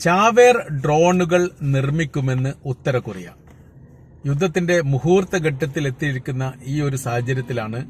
ചാവേർ ഡ്രോണുകൾ നിർമ്മിക്കുമെന്ന് ഉത്തര കൊറിയ യുദ്ധത്തിന്റെ മുഹൂർത്ത ഘട്ടത്തിൽ എത്തിയിരിക്കുന്ന ഈ ഒരു സാഹചര്യത്തിലാണ്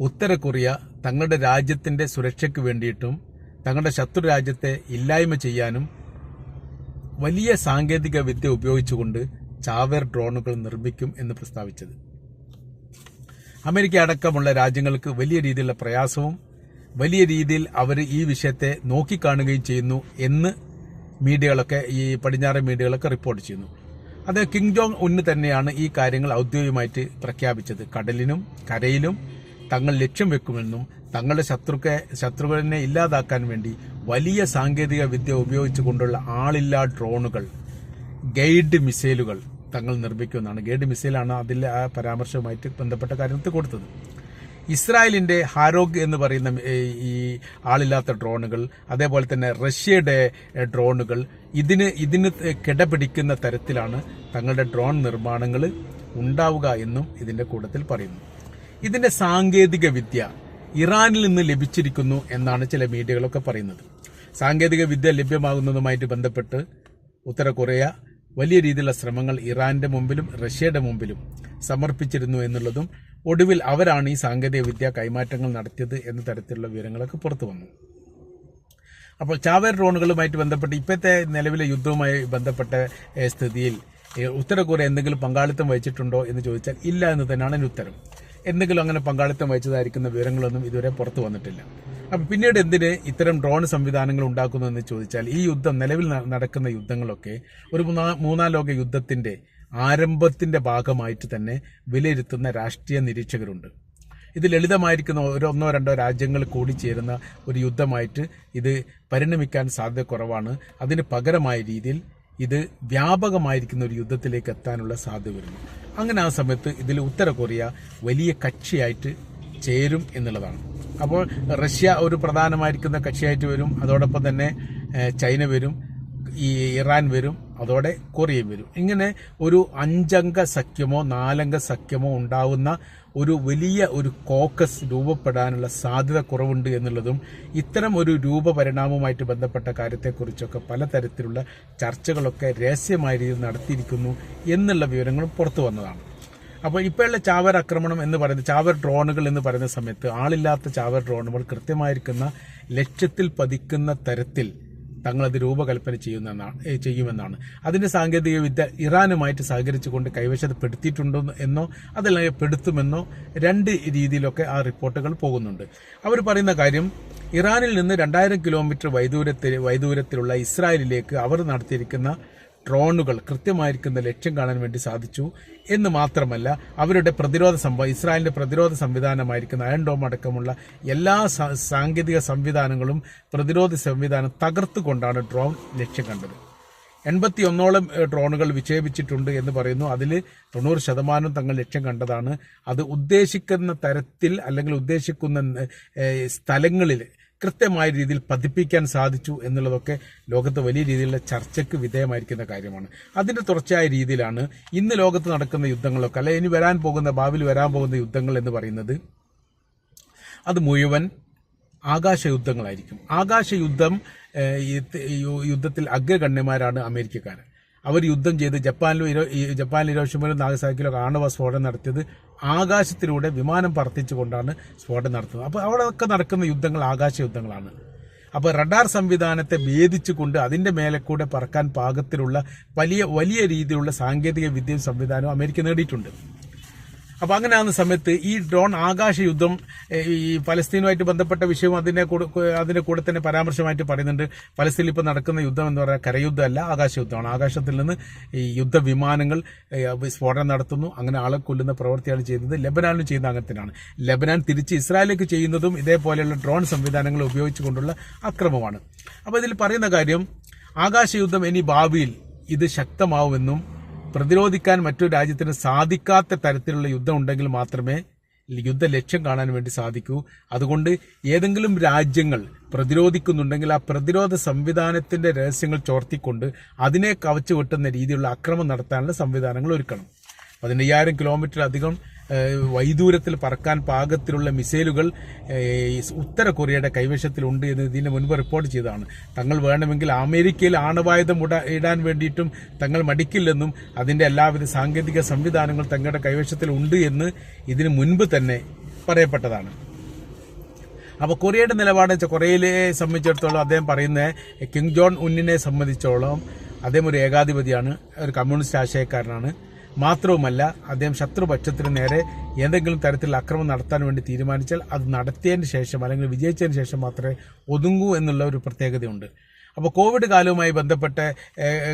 ഉത്തര കൊറിയ തങ്ങളുടെ രാജ്യത്തിന്റെ സുരക്ഷയ്ക്ക് വേണ്ടിയിട്ടും തങ്ങളുടെ ശത്രു രാജ്യത്തെ ഇല്ലായ്മ ചെയ്യാനും വലിയ സാങ്കേതിക വിദ്യ ഉപയോഗിച്ചുകൊണ്ട് ചാവേർ ഡ്രോണുകൾ നിർമ്മിക്കും എന്ന് പ്രസ്താവിച്ചത്. അമേരിക്ക അടക്കമുള്ള രാജ്യങ്ങൾക്ക് വലിയ രീതിയിലുള്ള പ്രയാസവും വലിയ രീതിയിൽ അവർ ഈ വിഷയത്തെ നോക്കിക്കാണുകയും ചെയ്യുന്നു എന്ന് മീഡിയകളൊക്കെ ഈ പടിഞ്ഞാറൻ മീഡിയകളൊക്കെ റിപ്പോർട്ട് ചെയ്യുന്നു. അത് കിങ് ജോങ് ഉന്ന് തന്നെയാണ് ഈ കാര്യങ്ങൾ ഔദ്യോഗികമായിട്ട് പ്രഖ്യാപിച്ചത്. കടലിനും കരയിലും തങ്ങൾ ലക്ഷ്യം വെക്കുമെന്നും തങ്ങളുടെ ശത്രുക്കെ ശത്രുക്കളിനെ ഇല്ലാതാക്കാൻ വേണ്ടി വലിയ സാങ്കേതിക വിദ്യ ഉപയോഗിച്ചുകൊണ്ടുള്ള ആളില്ലാ ഡ്രോണുകൾ ഗൈഡ് മിസൈലുകൾ തങ്ങൾ നിർമ്മിക്കുമെന്നാണ്. ഗൈഡ് മിസൈലാണ് അതിൽ ആ പരാമർശവുമായിട്ട് ബന്ധപ്പെട്ട കാര്യത്തിൽ കൊടുത്തത്. ഇസ്രായേലിന്റെ ഹാരോഗ് എന്ന് പറയുന്ന ഈ ആളില്ലാത്ത ഡ്രോണുകൾ അതേപോലെ തന്നെ റഷ്യയുടെ ഡ്രോണുകൾ ഇതിന് ഇതിന് കിടപിടിക്കുന്ന തരത്തിലാണ് തങ്ങളുടെ ഡ്രോൺ നിർമ്മാണങ്ങൾ ഉണ്ടാവുക എന്നും ഇതിന്റെ കൂട്ടത്തിൽ പറയുന്നു. ഇതിന്റെ സാങ്കേതിക വിദ്യ ഇറാനിൽ നിന്ന് ലഭിച്ചിരിക്കുന്നു എന്നാണ് ചില മീഡിയകളൊക്കെ പറയുന്നത്. സാങ്കേതിക വിദ്യ ലഭ്യമാകുന്നതുമായിട്ട് ബന്ധപ്പെട്ട് ഉത്തര കൊറിയ വലിയ രീതിയിലുള്ള ശ്രമങ്ങൾ ഇറാന്റെ മുമ്പിലും റഷ്യയുടെ മുമ്പിലും സമർപ്പിച്ചിരുന്നു എന്നുള്ളതും ഒടുവിൽ അവരാണ് ഈ സാങ്കേതിക വിദ്യ കൈമാറ്റങ്ങൾ നടത്തിയത് എന്ന തരത്തിലുള്ള വിവരങ്ങളൊക്കെ പുറത്തു വന്നു. അപ്പോൾ ചാവേർ ഡ്രോണുകളുമായിട്ട് ബന്ധപ്പെട്ട് ഇപ്പോഴത്തെ നിലവിലെ യുദ്ധവുമായി ബന്ധപ്പെട്ട സ്ഥിതിയിൽ ഉത്തര കൊറിയ എന്തെങ്കിലും പങ്കാളിത്തം വഹിച്ചിട്ടുണ്ടോ എന്ന് ചോദിച്ചാൽ ഇല്ല എന്ന് തന്നെയാണ് എന്റെ ഉത്തരം. എന്തെങ്കിലും അങ്ങനെ പങ്കാളിത്തം വഹിച്ചതായിരിക്കുന്ന വിവരങ്ങളൊന്നും ഇതുവരെ പുറത്തു വന്നിട്ടില്ല. അപ്പം പിന്നീട് എന്തിന് ഇത്തരം ഡ്രോൺ സംവിധാനങ്ങൾ ഉണ്ടാക്കുന്നു എന്ന് ചോദിച്ചാൽ ഈ യുദ്ധം നിലവിൽ നടക്കുന്ന യുദ്ധങ്ങളൊക്കെ ഒരു മൂന്നാ- മൂന്നാം ലോക യുദ്ധത്തിന്റെ ആരംഭത്തിന്റെ ഭാഗമായിട്ട് തന്നെ വിലയിരുത്തുന്ന രാഷ്ട്രീയ നിരീക്ഷകരുണ്ട്. ഇത് ലളിതമായിരിക്കുന്ന ഒന്നോ രണ്ടോ രാജ്യങ്ങൾ കൂടി കൂടിച്ചേരുന്ന ഒരു യുദ്ധമായിട്ട് ഇത് പരിണമിക്കാൻ സാധ്യത കുറവാണ് അതിന് പകരമായ രീതിയിൽ ഇത് വ്യാപകമായിരിക്കുന്ന ഒരു യുദ്ധത്തിലേക്ക് എത്താനുള്ള സാധ്യത വരുന്നു അങ്ങനെ ആ സമയത്ത് ഇതിൽ ഉത്തര കൊറിയ വലിയ കക്ഷിയായിട്ട് ചേരും എന്നുള്ളതാണ്. അപ്പോൾ റഷ്യ ഒരു പ്രധാനമായിരിക്കുന്ന കക്ഷിയായിട്ട് വരും. അതോടൊപ്പം തന്നെ ചൈന വരും. ഈ ഇറാൻ വരും. അതോടെ കൊറിയയും വരും. ഇങ്ങനെ ഒരു അഞ്ചംഗ സഖ്യമോ നാലംഗ സഖ്യമോ ഉണ്ടാവുന്ന ഒരു വലിയ ഒരു കോക്കസ് രൂപപ്പെടാനുള്ള സാധ്യത കുറവുണ്ട് എന്നുള്ളതും ഇത്തരം ഒരു രൂപപരിണാമവുമായിട്ട് ബന്ധപ്പെട്ട കാര്യത്തെക്കുറിച്ചൊക്കെ പലതരത്തിലുള്ള ചർച്ചകളൊക്കെ രഹസ്യമായ രീതിയിൽ നടത്തിയിരിക്കുന്നു എന്നുള്ള വിവരങ്ങളും പുറത്തു വന്നതാണ്. അപ്പോൾ ഇപ്പോഴുള്ള ചാവർ ആക്രമണം എന്ന് പറയുന്ന ചാവർ ഡ്രോണുകൾ എന്ന് പറയുന്ന സമയത്ത് ആളില്ലാത്ത ചാവർ ഡ്രോണുകൾ കൃത്യമായിരിക്കുന്ന ലക്ഷ്യത്തിൽ പതിക്കുന്ന തരത്തിൽ തങ്ങളത് രൂപകൽപ്പന ചെയ്യുന്നതാണ് ചെയ്യുമെന്നാണ്. അതിന്റെ സാങ്കേതിക വിദ്യ ഇറാനുമായിട്ട് സഹകരിച്ചുകൊണ്ട് കൈവശപ്പെടുത്തിയിട്ടുണ്ടോ എന്നോ അതല്ലെങ്കിൽ പെടുത്തുമെന്നോ രണ്ട് രീതിയിലൊക്കെ ആ റിപ്പോർട്ടുകൾ പോകുന്നുണ്ട്. അവർ പറയുന്ന കാര്യം ഇറാനിൽ നിന്ന് രണ്ടായിരം കിലോമീറ്റർ വൈദൂരത്തിൽ വൈദൂരത്തിലുള്ള ഇസ്രായേലിലേക്ക് അവർ നടത്തിയിരിക്കുന്ന ഡ്രോണുകൾ കൃത്യമായിരിക്കുന്ന ലക്ഷ്യം കാണാൻ വേണ്ടി സാധിച്ചു എന്ന് മാത്രമല്ല അവരുടെ പ്രതിരോധ സംഭവം ഇസ്രായേലിന്റെ പ്രതിരോധ സംവിധാനമായിരിക്കുന്ന അയൺ ഡോം അടക്കമുള്ള എല്ലാ സാങ്കേതിക സംവിധാനങ്ങളും പ്രതിരോധ സംവിധാനം തകർത്തുകൊണ്ടാണ് ഡ്രോൺ ലക്ഷ്യം കണ്ടത്. എൺപത്തി ഒന്നോളം ഡ്രോണുകൾ വിക്ഷേപിച്ചിട്ടുണ്ട് എന്ന് പറയുന്നു. അതിൽ തൊണ്ണൂറ് ശതമാനം തങ്ങൾ ലക്ഷ്യം കണ്ടതാണ്. അത് ഉദ്ദേശിക്കുന്ന തരത്തിൽ അല്ലെങ്കിൽ ഉദ്ദേശിക്കുന്ന സ്ഥലങ്ങളിൽ കൃത്യമായ രീതിയിൽ പതിപ്പിക്കാൻ സാധിച്ചു എന്നുള്ളതൊക്കെ ലോകത്ത് വലിയ രീതിയിലുള്ള ചർച്ചയ്ക്ക് വിധേയമായിരിക്കുന്ന കാര്യമാണ്. അതിന്റെ തുടർച്ചയായ രീതിയിലാണ് ഇന്ന് ലോകത്ത് നടക്കുന്ന യുദ്ധങ്ങളൊക്കെ അല്ലെ ഇനി വരാൻ പോകുന്ന ഭാവിയിൽ വരാൻ പോകുന്ന യുദ്ധങ്ങൾ എന്ന് പറയുന്നത് അത് മുഴുവൻ ആകാശ യുദ്ധങ്ങളായിരിക്കും ആകാശ യുദ്ധം യുദ്ധത്തിൽ അഗ്രഗണ്യന്മാരാണ് അമേരിക്കക്കാർ അവർ യുദ്ധം ചെയ്ത് ജപ്പാനിലും ഇരോ- ജപ്പാനിലും ഇരോഷിമയിലും നാഗസാക്കിലും ആണവ സ്ഫോടനം നടത്തിയത് ആകാശത്തിലൂടെ വിമാനം പറത്തിച്ചുകൊണ്ടാണ് സ്ഫോടനം നടത്തുന്നത്. അപ്പോൾ അവിടെയൊക്കെ നടക്കുന്ന യുദ്ധങ്ങൾ ആകാശ യുദ്ധങ്ങളാണ്. അപ്പോൾ റഡാർ സംവിധാനത്തെ ഭേദിച്ചുകൊണ്ട് അതിന്റെ മേലെ കൂടെ പറക്കാൻ പാകത്തിലുള്ള വലിയ വലിയ രീതിയിലുള്ള സാങ്കേതിക വിദ്യ സംവിധാനവും അമേരിക്ക നേടിയിട്ടുണ്ട്. അപ്പൊ അങ്ങനെ ആകുന്ന സമയത്ത് ഈ ഡ്രോൺ ആകാശ യുദ്ധം ഈ പലസ്തീനുമായിട്ട് ബന്ധപ്പെട്ട വിഷയവും അതിനെ അതിന്റെ കൂടെ തന്നെ പരാമർശമായിട്ട് പറയുന്നുണ്ട്. പലസ്തീനിൽ ഇപ്പോൾ നടക്കുന്ന യുദ്ധം എന്ന് പറയുന്നത് കരയുദ്ധമല്ല ആകാശ യുദ്ധമാണ്. ആകാശത്തിൽ നിന്ന് ഈ യുദ്ധ വിമാനങ്ങൾ സ്ഫോടനം നടത്തുന്നു. അങ്ങനെ ആളെ കൊല്ലുന്ന പ്രവൃത്തിയാണ് ചെയ്യുന്നത്. ലെബനാനിലും ചെയ്യുന്ന അങ്ങനെ ലബനാൻ തിരിച്ച് ഇസ്രായേലിലേക്ക് ചെയ്യുന്നതും ഇതേപോലെയുള്ള ഡ്രോൺ സംവിധാനങ്ങൾ ഉപയോഗിച്ചുകൊണ്ടുള്ള അക്രമമാണ്. അപ്പോൾ ഇതിൽ പറയുന്ന കാര്യം ആകാശയുദ്ധം ഇനി ഭാവിയിൽ ഇത് ശക്തമാവുമെന്നും പ്രതിരോധിക്കാൻ മറ്റൊരു രാജ്യത്തിന് സാധിക്കാത്ത തരത്തിലുള്ള യുദ്ധം ഉണ്ടെങ്കിൽ മാത്രമേ യുദ്ധ ലക്ഷ്യം കാണാൻ വേണ്ടി സാധിക്കൂ. അതുകൊണ്ട് ഏതെങ്കിലും രാജ്യങ്ങൾ പ്രതിരോധിക്കുന്നുണ്ടെങ്കിൽ ആ പ്രതിരോധ സംവിധാനത്തിന്റെ രഹസ്യങ്ങൾ ചോർത്തിക്കൊണ്ട് അതിനെ കവച്ചു വെട്ടുന്ന രീതിയിലുള്ള അക്രമം നടത്താനുള്ള സംവിധാനങ്ങൾ ഒരുക്കണം. പതിനയ്യായിരം ഏഹ്, വൈദൂരത്തിൽ പറക്കാൻ പാകത്തിലുള്ള മിസൈലുകൾ ഉത്തര കൊറിയയുടെ കൈവശത്തിലുണ്ട് എന്ന് ഇതിന് മുൻപ് റിപ്പോർട്ട് ചെയ്തതാണ്. തങ്ങൾ വേണമെങ്കിൽ അമേരിക്കയിൽ ആണവായുധം ഇടാൻ വേണ്ടിയിട്ടും തങ്ങൾ മടിക്കില്ലെന്നും അതിന്റെ എല്ലാവിധ സാങ്കേതിക സംവിധാനങ്ങൾ തങ്ങളുടെ കൈവശത്തിൽ ഉണ്ട് എന്ന് ഇതിനു മുൻപ് തന്നെ പറയപ്പെട്ടതാണ്. അപ്പോൾ കൊറിയയുടെ നിലപാട് കൊറിയയിലെ സംബന്ധിച്ചിടത്തോളം അദ്ദേഹം പറയുന്ന കിങ് ജോൺ ഉന്നിനെ സംബന്ധിച്ചോളം അദ്ദേഹം ഒരു ഏകാധിപതിയാണ് ഒരു കമ്മ്യൂണിസ്റ്റ് ആശയക്കാരനാണ്. മാത്രവുമല്ല അദ്ദേഹം ശത്രുപക്ഷത്തിന് നേരെ എന്തെങ്കിലും തരത്തിൽ അക്രമം നടത്താൻ വേണ്ടി തീരുമാനിച്ചാൽ അത് നടത്തിയതിന് ശേഷം അല്ലെങ്കിൽ വിജയിച്ചതിന് ശേഷം മാത്രമേ ഒതുങ്ങൂ എന്നുള്ള ഒരു പ്രത്യേകതയുണ്ട്. അപ്പോൾ കോവിഡ് കാലവുമായി ബന്ധപ്പെട്ട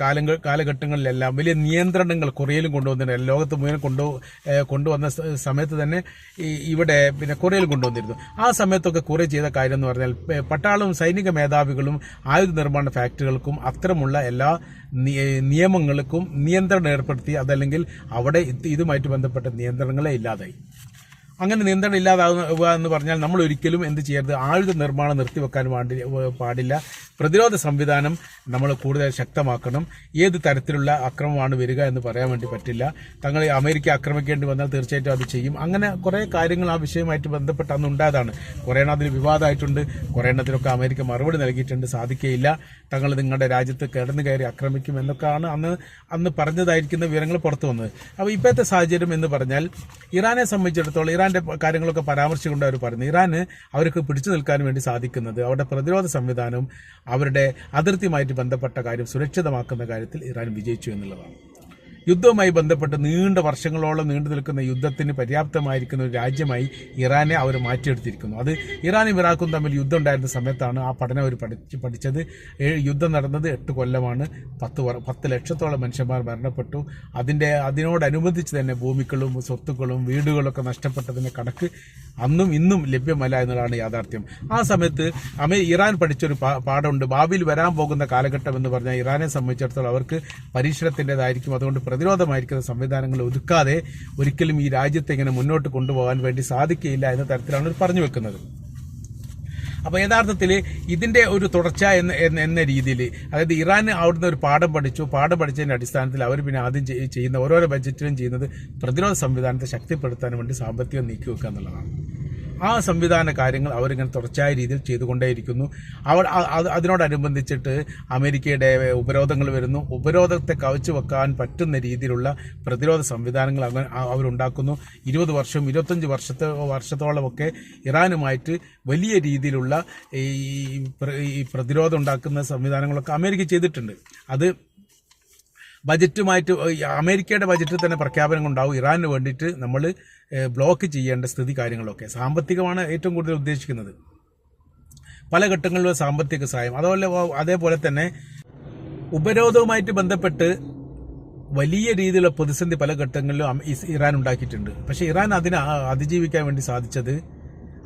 കാലങ്ങൾ കാലഘട്ടങ്ങളിലെല്ലാം വലിയ നിയന്ത്രണങ്ങൾ കൊറിയയിലും കൊണ്ടുവന്നിട്ടുണ്ട്. ലോകത്ത് മുഴുവൻ കൊണ്ടു കൊണ്ടുവന്ന സമയത്ത് തന്നെ ഇവിടെ പിന്നെ കൊറിയയിൽ കൊണ്ടുവന്നിരുന്നു. ആ സമയത്തൊക്കെ കൊറിയ ചെയ്ത കാര്യം എന്ന് പറഞ്ഞാൽ പട്ടാളവും സൈനിക മേധാവികളും ആയുധ നിർമ്മാണ ഫാക്ടറികൾക്കും അത്തരമുള്ള എല്ലാ നിയമങ്ങൾക്കും നിയന്ത്രണം ഏർപ്പെടുത്തി അതല്ലെങ്കിൽ അവിടെ ഇതുമായിട്ട് ബന്ധപ്പെട്ട നിയന്ത്രണങ്ങളെ ഇല്ലാതായി. അങ്ങനെ നിയന്ത്രണം ഇല്ലാതാവുക എന്ന് പറഞ്ഞാൽ നമ്മൾ ഒരിക്കലും എന്ത് ചെയ്യരുത്? ആയുധ നിർമ്മാണം നിർത്തിവെക്കാൻ പാടില്ല. പ്രതിരോധ സംവിധാനം നമ്മൾ കൂടുതൽ ശക്തമാക്കണം. ഏത് തരത്തിലുള്ള അക്രമമാണ് വരിക എന്ന് പറയാൻ വേണ്ടി പറ്റില്ല. തങ്ങൾ അമേരിക്ക ആക്രമിക്കേണ്ടി വന്നാൽ തീർച്ചയായിട്ടും അത് ചെയ്യും. അങ്ങനെ കുറേ കാര്യങ്ങൾ ആ വിഷയമായിട്ട് ബന്ധപ്പെട്ട് അന്ന് ഉണ്ടായതാണ്. കുറേ എണ്ണത്തിൽ വിവാദമായിട്ടുണ്ട്. കുറേ എണ്ണത്തിലൊക്കെ അമേരിക്ക മറുപടി നൽകിയിട്ടുണ്ട്. സാധിക്കുകയില്ല തങ്ങൾ നിങ്ങളുടെ രാജ്യത്ത് കിടന്നു കയറി ആക്രമിക്കും എന്നൊക്കെയാണ് അന്ന് അന്ന് പറഞ്ഞതായിരിക്കുന്ന വിവരങ്ങൾ പുറത്തു വന്നത്. അപ്പോൾ ഇപ്പോഴത്തെ സാഹചര്യം എന്ന് പറഞ്ഞാൽ ഇറാനെ സംബന്ധിച്ചിടത്തോളം ഇറാന്റെ കാര്യങ്ങളൊക്കെ പരാമർശിച്ചുകൊണ്ട് അവർ പറഞ്ഞു. ഇറാന് അവർക്ക് പിടിച്ചു നിൽക്കാൻ വേണ്ടി സാധിക്കുന്നത് അവരുടെ പ്രതിരോധ സംവിധാനവും അവരുടെ അതിർത്തിയുമായിട്ട് ബന്ധപ്പെട്ട കാര്യം സുരക്ഷിതമാക്കുന്ന കാര്യത്തിൽ ഇറാൻ വിജയിച്ചു എന്നുള്ളതാണ്. യുദ്ധവുമായി ബന്ധപ്പെട്ട് നീണ്ട വർഷങ്ങളോളം നീണ്ടു നിൽക്കുന്ന യുദ്ധത്തിന് പര്യാപ്തമായിരിക്കുന്ന ഒരു രാജ്യമായി ഇറാനെ അവർ മാറ്റിയെടുത്തിരിക്കുന്നു. അത് ഇറാനും ഇറാഖും തമ്മിൽ യുദ്ധം ഉണ്ടായിരുന്ന സമയത്താണ് ആ പഠനം അവർ പഠിച്ച് പഠിച്ചത്. യുദ്ധം നടന്നത് എട്ട് കൊല്ലമാണ്. പത്ത് പത്ത് ലക്ഷത്തോളം മനുഷ്യന്മാർ മരണപ്പെട്ടു. അതിന്റെ അതിനോടനുബന്ധിച്ച് തന്നെ ഭൂമികളും സ്വത്തുക്കളും വീടുകളൊക്കെ നഷ്ടപ്പെട്ടതിന്റെ കണക്ക് അന്നും ഇന്നും ലഭ്യമല്ല എന്നുള്ളതാണ് യാഥാർത്ഥ്യം. ആ സമയത്ത് അമേ ഇറാൻ പഠിച്ചൊരു പാഠമുണ്ട്. ഭാവിയിൽ വരാൻ പോകുന്ന കാലഘട്ടം എന്ന് പറഞ്ഞാൽ ഇറാനെ സംബന്ധിച്ചിടത്തോളം അവർക്ക് പരീക്ഷണത്തിന്റെതായിരിക്കും. അതുകൊണ്ട് പ്രതിരോധമായിരിക്കുന്ന സംവിധാനങ്ങൾ ഒതുക്കാതെ ഒരിക്കലും ഈ രാജ്യത്തെ ഇങ്ങനെ മുന്നോട്ട് കൊണ്ടുപോകാൻ വേണ്ടി സാധിക്കില്ല എന്ന തരത്തിലാണ് പറഞ്ഞു വെക്കുന്നത്. അപ്പോൾ യഥാർത്ഥത്തിൽ ഇതിന്റെ ഒരു തുടർച്ച എന്ന എന്ന- രീതിയിൽ അതായത് ഇറാൻ അവിടുന്ന് ഒരു പാഠം പഠിച്ചു. പാഠം പഠിച്ചതിന്റെ അടിസ്ഥാനത്തിൽ അവർ പിന്നെ ആദ്യം ചെയ്- ചെയ്യുന്ന ഓരോരോ ബജറ്റിലും ചെയ്യുന്നത് പ്രതിരോധ സംവിധാനത്തെ ശക്തിപ്പെടുത്താൻ വേണ്ടി സാമ്പത്തികം നീക്കി വെക്കുക എന്നുള്ളതാണ്. ആ സംവിധാന കാര്യങ്ങൾ അവരിങ്ങനെ തുടർച്ചയായ രീതിയിൽ ചെയ്തുകൊണ്ടേയിരിക്കുന്നു. അവർ അതിനോടനുബന്ധിച്ചിട്ട് അമേരിക്കയുടെ ഉപരോധങ്ങൾ വരുന്നു. ഉപരോധത്തെ കവച്ചു വെക്കാൻ പറ്റുന്ന രീതിയിലുള്ള പ്രതിരോധ സംവിധാനങ്ങൾ അങ്ങനെ അവരുണ്ടാക്കുന്നു. ഇരുപത് വർഷം ഇരുപത്തഞ്ച് വർഷത്തെ വർഷത്തോളമൊക്കെ ഇറാനുമായിട്ട് വലിയ രീതിയിലുള്ള ഈ പ്രതിരോധം ഉണ്ടാക്കുന്ന സംവിധാനങ്ങളൊക്കെ അമേരിക്ക ചെയ്തിട്ടുണ്ട്. അത് ബജറ്റുമായിട്ട് അമേരിക്കയുടെ ബജറ്റിൽ തന്നെ പ്രഖ്യാപനം ഉണ്ടാവും ഇറാന് വേണ്ടിയിട്ട് നമ്മൾ ബ്ലോക്ക് ചെയ്യേണ്ട സ്ഥിതി കാര്യങ്ങളൊക്കെ. സാമ്പത്തികമാണ് ഏറ്റവും കൂടുതൽ ഉദ്ദേശിക്കുന്നത്. പല ഘട്ടങ്ങളിലും സാമ്പത്തിക സഹായം. അതുപോലെ അതേപോലെ തന്നെ ഉപരോധവുമായിട്ട് ബന്ധപ്പെട്ട് വലിയ രീതിയിലുള്ള പ്രതിസന്ധി പല ഘട്ടങ്ങളിലും ഇറാൻ ഉണ്ടാക്കിയിട്ടുണ്ട്. പക്ഷേ ഇറാൻ അതിനെ അതിജീവിക്കാൻ വേണ്ടി സാധിച്ചത്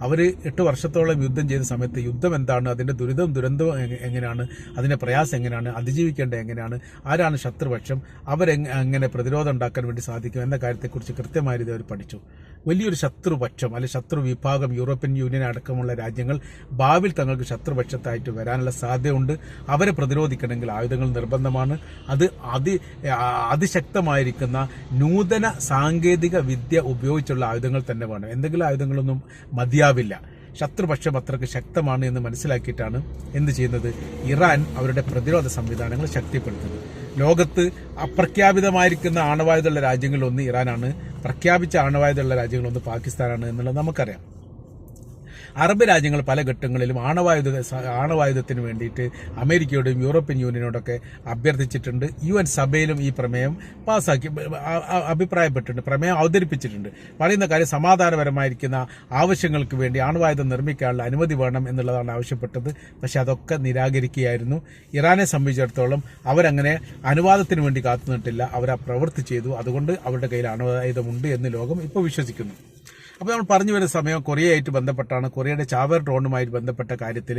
അവർ എട്ട് വർഷത്തോളം യുദ്ധം ചെയ്ത സമയത്ത് യുദ്ധം എന്താണ് അതിന്റെ ദുരിതം ദുരന്തം എങ്ങനെയാണ് അതിന്റെ പ്രയാസം എങ്ങനെയാണ് അതിജീവിക്കേണ്ടത് എങ്ങനെയാണ് ആരാണ് ശത്രുപക്ഷം അവരെങ്ങനെ പ്രതിരോധം ഉണ്ടാക്കാൻ വേണ്ടി സാധിക്കും എന്ന കാര്യത്തെക്കുറിച്ച് കൃത്യമായ രീതി അവർ പഠിച്ചു. വലിയൊരു ശത്രുപക്ഷം അല്ലെങ്കിൽ ശത്രു വിഭാഗം യൂറോപ്യൻ യൂണിയൻ അടക്കമുള്ള രാജ്യങ്ങൾ ഭാവിയിൽ തങ്ങൾക്ക് ശത്രുപക്ഷത്തായിട്ട് വരാനുള്ള സാധ്യതയുണ്ട്. അവരെ പ്രതിരോധിക്കണമെങ്കിൽ ആയുധങ്ങൾ നിർബന്ധമാണ്. അത് അതി അതിശക്തമായിരിക്കുന്ന നൂതന സാങ്കേതിക വിദ്യ ഉപയോഗിച്ചുള്ള ആയുധങ്ങൾ തന്നെ വേണം. എന്തെങ്കിലും ആയുധങ്ങളൊന്നും മതിയാവില്ല. ശത്രുപക്ഷം അത്രയ്ക്ക് ശക്തമാണ് എന്ന് മനസ്സിലാക്കിയിട്ടാണ് എന്ത് ചെയ്യുന്നത്? ഇറാൻ അവരുടെ പ്രതിരോധ സംവിധാനങ്ങൾ ശക്തിപ്പെടുത്തുന്നത്. ലോകത്ത് അപ്രഖ്യാപിതമായിരിക്കുന്ന ആണവായുധമുള്ള രാജ്യങ്ങളിലൊന്ന് ഇറാനാണ്. പ്രഖ്യാപിച്ച ആണവായുധമുള്ള രാജ്യങ്ങളൊന്ന് പാകിസ്ഥാനാണ് എന്നുള്ളത് നമുക്കറിയാം. അറബ് രാജ്യങ്ങൾ പല ഘട്ടങ്ങളിലും ആണവായുധ ആണവായുധത്തിന് വേണ്ടിയിട്ട് അമേരിക്കയോടും യൂറോപ്യൻ യൂണിയനോടൊക്കെ അഭ്യർത്ഥിച്ചിട്ടുണ്ട്. യു എൻ സഭയിലും ഈ പ്രമേയം പാസ്സാക്കി അഭിപ്രായപ്പെട്ടിട്ടുണ്ട് പ്രമേയം അവതരിപ്പിച്ചിട്ടുണ്ട്. പറയുന്ന കാര്യം സമാധാനപരമായിരിക്കുന്ന ആവശ്യങ്ങൾക്ക് വേണ്ടി ആണവായുധം നിർമ്മിക്കാനുള്ള അനുമതി വേണം എന്നുള്ളതാണ് ആവശ്യപ്പെട്ടത്. പക്ഷെ അതൊക്കെ നിരാകരിക്കുകയായിരുന്നു. ഇറാനെ സംബന്ധിച്ചിടത്തോളം അവരങ്ങനെ അനുവാദത്തിന് വേണ്ടി കാത്തുനിട്ടില്ല അവർ ആ പ്രവൃത്തി ചെയ്തു. അതുകൊണ്ട് അവരുടെ കയ്യിൽ അണുവായുധമുണ്ട് എന്ന് ലോകം ഇപ്പോൾ വിശ്വസിക്കുന്നു. അപ്പോൾ നമ്മൾ പറഞ്ഞു വരുന്ന സമയം കൊറിയയായിട്ട് ബന്ധപ്പെട്ടാണ്. കൊറിയയുടെ ചാവർ ഡ്രോണുമായി ബന്ധപ്പെട്ട കാര്യത്തിൽ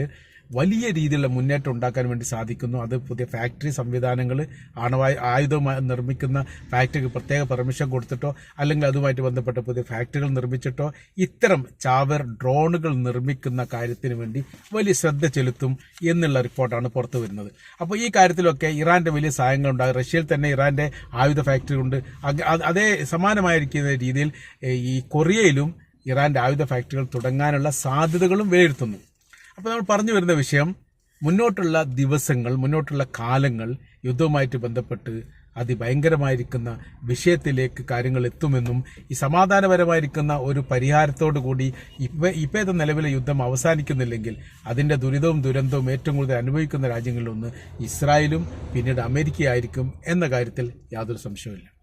വലിയ രീതിയിലുള്ള മുന്നേറ്റം ഉണ്ടാക്കാൻ വേണ്ടി സാധിക്കുന്നു. അത് പുതിയ ഫാക്ടറി സംവിധാനങ്ങൾ ആണവായ ആയുധം നിർമ്മിക്കുന്ന ഫാക്ടറിക്ക് പ്രത്യേക പെർമിഷൻ കൊടുത്തിട്ടോ അല്ലെങ്കിൽ അതുമായിട്ട് ബന്ധപ്പെട്ട പുതിയ ഫാക്ടറികൾ നിർമ്മിച്ചിട്ടോ ഇത്തരം ചാവർ ഡ്രോണുകൾ നിർമ്മിക്കുന്ന കാര്യത്തിന് വേണ്ടി വലിയ ശ്രദ്ധ ചെലുത്തും എന്നുള്ള റിപ്പോർട്ടാണ് പുറത്തു വരുന്നത്. അപ്പോൾ ഈ കാര്യത്തിലൊക്കെ ഇറാന്റെ വലിയ സഹായങ്ങൾ ഉണ്ടാകും റഷ്യയിൽ തന്നെ ഇറാന്റെ ആയുധ ഫാക്ടറി ഉണ്ട്. അതേ സമാനമായിരിക്കുന്ന രീതിയിൽ ഈ കൊറിയയിലും ഇറാന്റെ ആയുധ ഫാക്ടറികൾ തുടങ്ങാനുള്ള സാധ്യതകളും വിലയിരുത്തുന്നു. അപ്പോൾ നമ്മൾ പറഞ്ഞു വരുന്ന വിഷയം മുന്നോട്ടുള്ള ദിവസങ്ങൾ മുന്നോട്ടുള്ള കാലങ്ങൾ യുദ്ധവുമായിട്ട് ബന്ധപ്പെട്ട് അതിഭയങ്കരമായിരിക്കുന്ന വിഷയത്തിലേക്ക് കാര്യങ്ങൾ എത്തുമെന്നും ഈ സമാധാനപരമായിരിക്കുന്ന ഒരു പരിഹാരത്തോടു കൂടി ഇപ്പ ഇപ്പോഴത്തെ നിലവിലെ യുദ്ധം അവസാനിക്കുന്നില്ലെങ്കിൽ അതിന്റെ ദുരിതവും ദുരന്തവും ഏറ്റവും കൂടുതൽ അനുഭവിക്കുന്ന രാജ്യങ്ങളിലൊന്ന് ഇസ്രായേലും പിന്നീട് അമേരിക്കയായിരിക്കും എന്ന കാര്യത്തിൽ യാതൊരു സംശയവുമില്ല.